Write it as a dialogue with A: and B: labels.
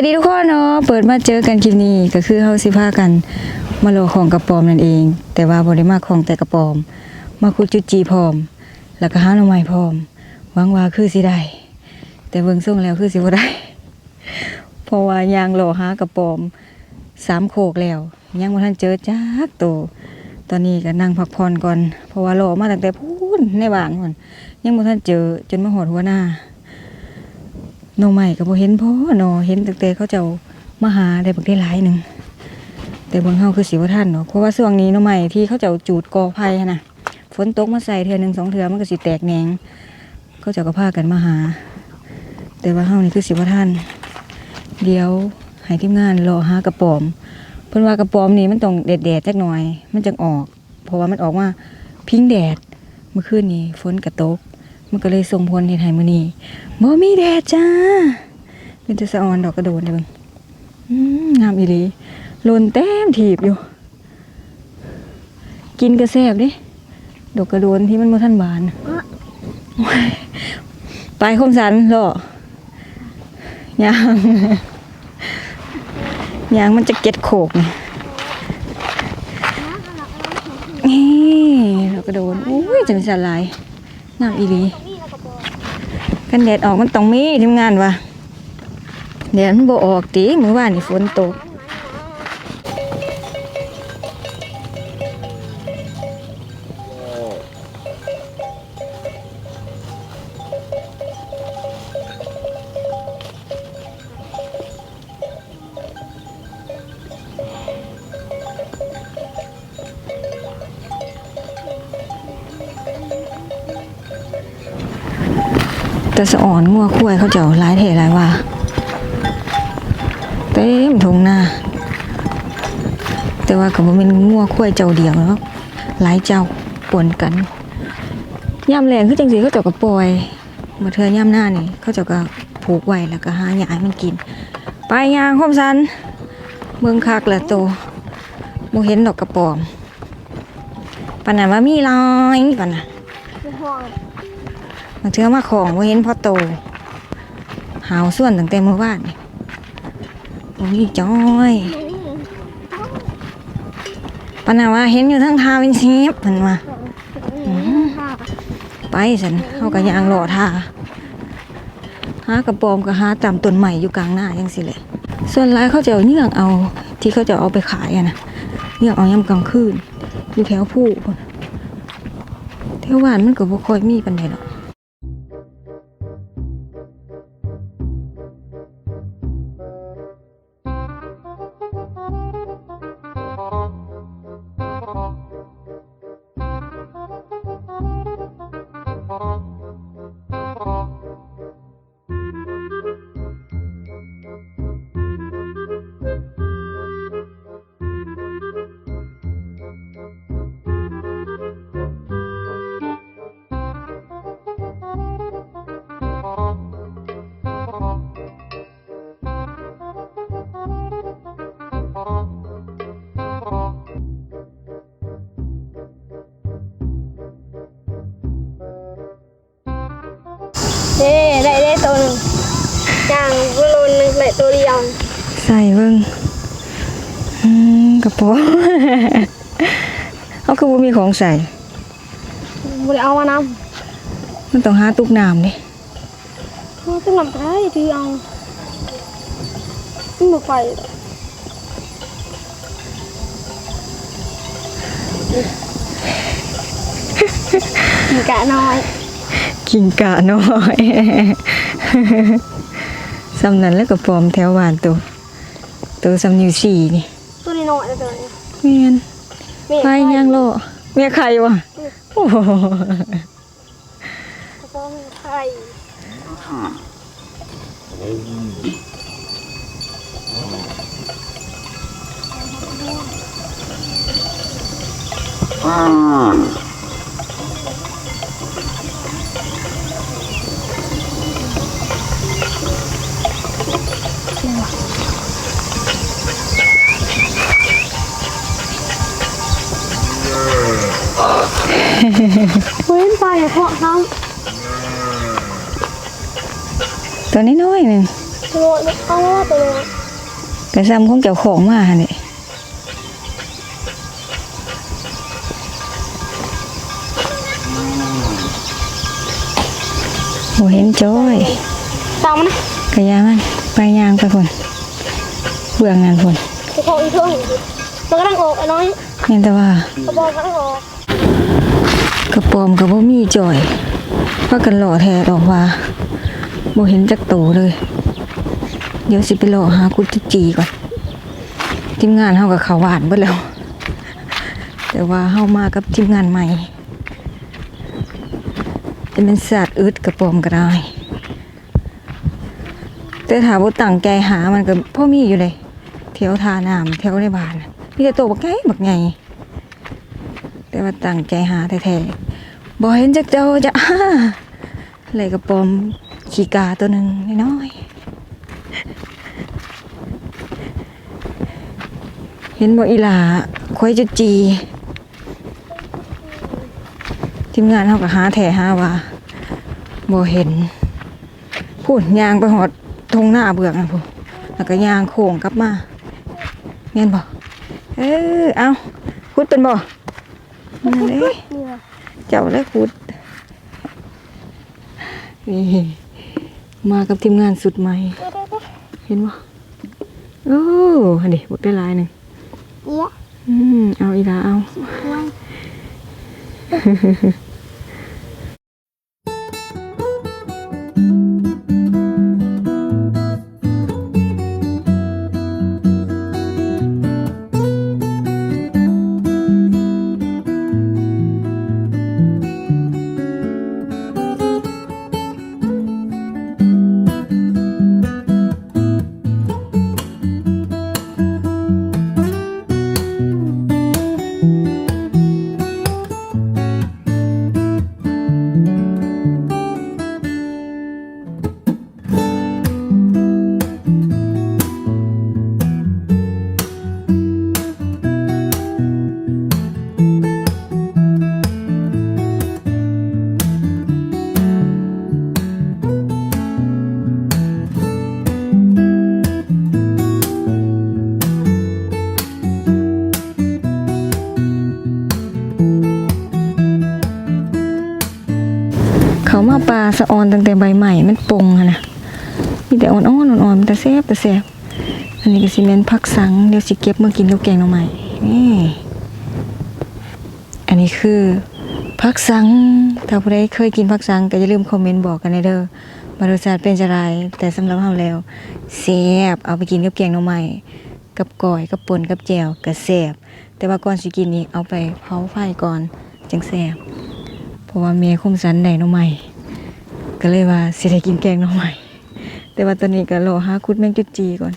A: วัสดีทุกคนเนาะเปิดมาเจอกันคลิปนี้ก็คือเฮาสิพากันมาโลของกระปอมนั่นเอง แต่ว่าบ่ได้มาของแต่กระปอม มาคุดจุดจีพร้อม แล้วก็หาหน่อไม้พร้อมหวังว่าคือสิได้แต่เบิ่งส่งแล้วคือสิบ่ได้เพราะว่ายางโลหากระปอมสามโคกแล้วยังบ่ทันเจอจักโตวตอนนี้ก็นั่งพักผ่อนก่อนเพราะว่าโลมาตั้งแต่พูนในบ้านพุ่นยังบ่ทันเจอจนมาหอดหัวหน้า น่องใหม่ก็บ่เห็นพ่อหนอเห็นตั้งแต่เขาเจ้ามาหาได้บักได้หลายหนึ่งแต่บิ่งเฮาคือสิบ่ทันเนาะเพราะว่าช่วงนี้น่องใหม่ที่เขาเจ้าจูดกอไผ่น่ะฝนตกมาใส่เทือหนึ่งสองเทือมันก็สิแตกแหนงเขาเจ้าก็พากันมาหา แต่ว่าเฮานี่คือสิบ่ทันเดี๋ยวให้ทีมงานรอหากระป๋อมเพิ่นว่ากระป๋อมนี่มันต้องแดดๆจักหน่อย มันจังออก เพราะว่ามันออกมาพิงแดดเมื่อคืนนี้ฝนก็ตก มันก็เลยส่งผลเฮ็ดให้มื้อนี้บ่มีแดดจ้า เป็นจะสะออนดอกกระโดนเด้อเบิ่งงามอีหลีลนแต้มถีบอยู่ กินกระแซบดิดอกกระโดนที่มันบ่ทันบานโอ้ยไปคมสันหรอยางยางมันจะเก็ดโขกนี่นี่กระโดนอุ้ยจังสลาย งามอีหลีกันแดดออกมันต้องมีทีมงานวะแดดมันบ่ออกตีเมื่อวานนี่ฝนตก แต่สะอ่อนงัวคุ้ยเขาเจ้าหลายเทหลายว่า เต็มทงหน้า แต่ว่าก็บ่แม่นงัวคุ้ยเจ้าเดียวเนาะหลายเจ้าปนกันยามแรงคือจังซี่เขาเจ้าก็ปล่อยมาเทื่อยามหน้านี่เขาเจ้าก็ผูกไว้แล้วก็หาหญ้าให้มันกิน ไปยางคมสันเมืองคักแหละโตบ่เห็นดอกกระป๋อมปานนั้นว่ามีลายปาน่ะบา เทื่อมาของว่าเห็นพ่อโต หาวส่วนตั้งแต่เมื่อวานโอ้ยจ้อยปนาว่าเห็นอยู่ทั้งทาวินซีฟเพิ่นว่าไปสันเฮาก็ยางรอท่าหากระปอมก็หาตามต้นใหม่อยู่กลางหน้าจังสิเลยส่วนหลายเขาจะเอาเนื่องเอาที่เขาจะเอาไปขายอะนะเนื่องเอายามกลางคืนอยู่แถวผู้พุ่นแถวบ้านมันก็บ่ค่อยมีปานใดดอก
B: เด้ได้ได้ตัวหนึ่งอย่างบุรุษหนึ่งได้ตัวเดียว
A: ใส่เบิ่งอืมกระเป๋าเขาคือบ่มีของใส่
B: บุได้เอามาน
A: มันต้องหาตุกน้ำดิำ
B: มันต้องนำไปที่เอาไม่มาไปมีกะน้อย
A: กินกะน้อยสำนั้นแล้วก็ปลอมแถวบ้านตัวตัวสำนิ้วสี่นี่
B: ตัวนี้น้อยตัวนี้
A: เมียน
B: เมีย
A: ไปย่างโลเมียใครวะโอ้โห
B: ตัวมีไข่ เว้นไปเพราะเขา
A: ตัวนี้น้อยๆหนึ่ง
B: โง่เอาว่าตัวนึง
A: กระซ้ำของเจ้าของมาหั่นนี่โหเห็นจ้อย
B: ตามมันนะ
A: กระยามันไปยางไปพุ่นเบื้องนั้นพุ่น
B: คือพออีกช่วงมันกำลังออกไอ้น้อย
A: เห็นแต่ว่า
B: กระบอกกำลังออก
A: ก ระปอมกับบ่มีจ่อยว่ากันหล่อแท้ดอกว่าบ่เห็นจักโตเลย เดี๋ยวสิไปหล่อหากุจิจีก่อนทีมงานเฮากับเขาวหวานเบิดแล้ว แต่ว่าเฮามากับทีมงานใหม่จะเป็นสัตว์อึดกระปอมก็ได้แต่ถามว่าตั้งใจหามันก็พ่อมีอยู่เลยแถวทาน้ำแถวในบ้านน่ะมีแต่ตัวบักไงบักไงแต่ว่าตั้งใจหาแท้ๆ บ่เห็นจักเจ้าจะอ้าเลยกระปอมขี้กาตัวหนึ่งน้อยๆเห็นบ่อีหลาควายจุจี ทีมงานเขาก็หาแถหาว่าบ่เห็น พูดยางไปหอดทงหน้าเบือกนะพูแล้วก็ยางโค้งกลับมาเงี้ยบ่เออเอาคุดเป็นบ่นั่นเลย
B: เนี่ย
A: เจ้าได้คุดนี่มากับทีมงานสุดใหม่ เห็นบ่โอ้อันนี้บกได้หลายหนึ่ง
B: เอี้ย
A: อืมเอาอีลาเอา เขามาปลาสะออนตั้งแต่ใบใหม่มันปงอะนะมีแต่อ่อนๆอ่อนๆแต่แซ่บแต่แซ่บอันนี้ก็สิเมนผักสังเดี๋ยวสิเก็บมากินกับแกงหน่อไม้นี่อันนี้คือผักสังถ้าผู้ใดเคยกินผักสังก็อย่าลืมคอมเมนต์บอกกันในเด้อว่ารสชาติเป็นจะไรแต่สำหรับเราแล้วแซ่บเอาไปกินกับแกงหน่อไม้กับก้อยกับป่นกับแจ่วก็แซ่บแต่ว่าก่อนสิกินนี่เอาไปเผาไฟก่อนจังแซ่บเพราะว่าเมียคมสันได้หน้องใหม่ ก็เลยว่าสิได้กินแกงหน้องใหม่ แต่ว่าตอนนี้ก็รอหาคุดแมงจุดจีก่อน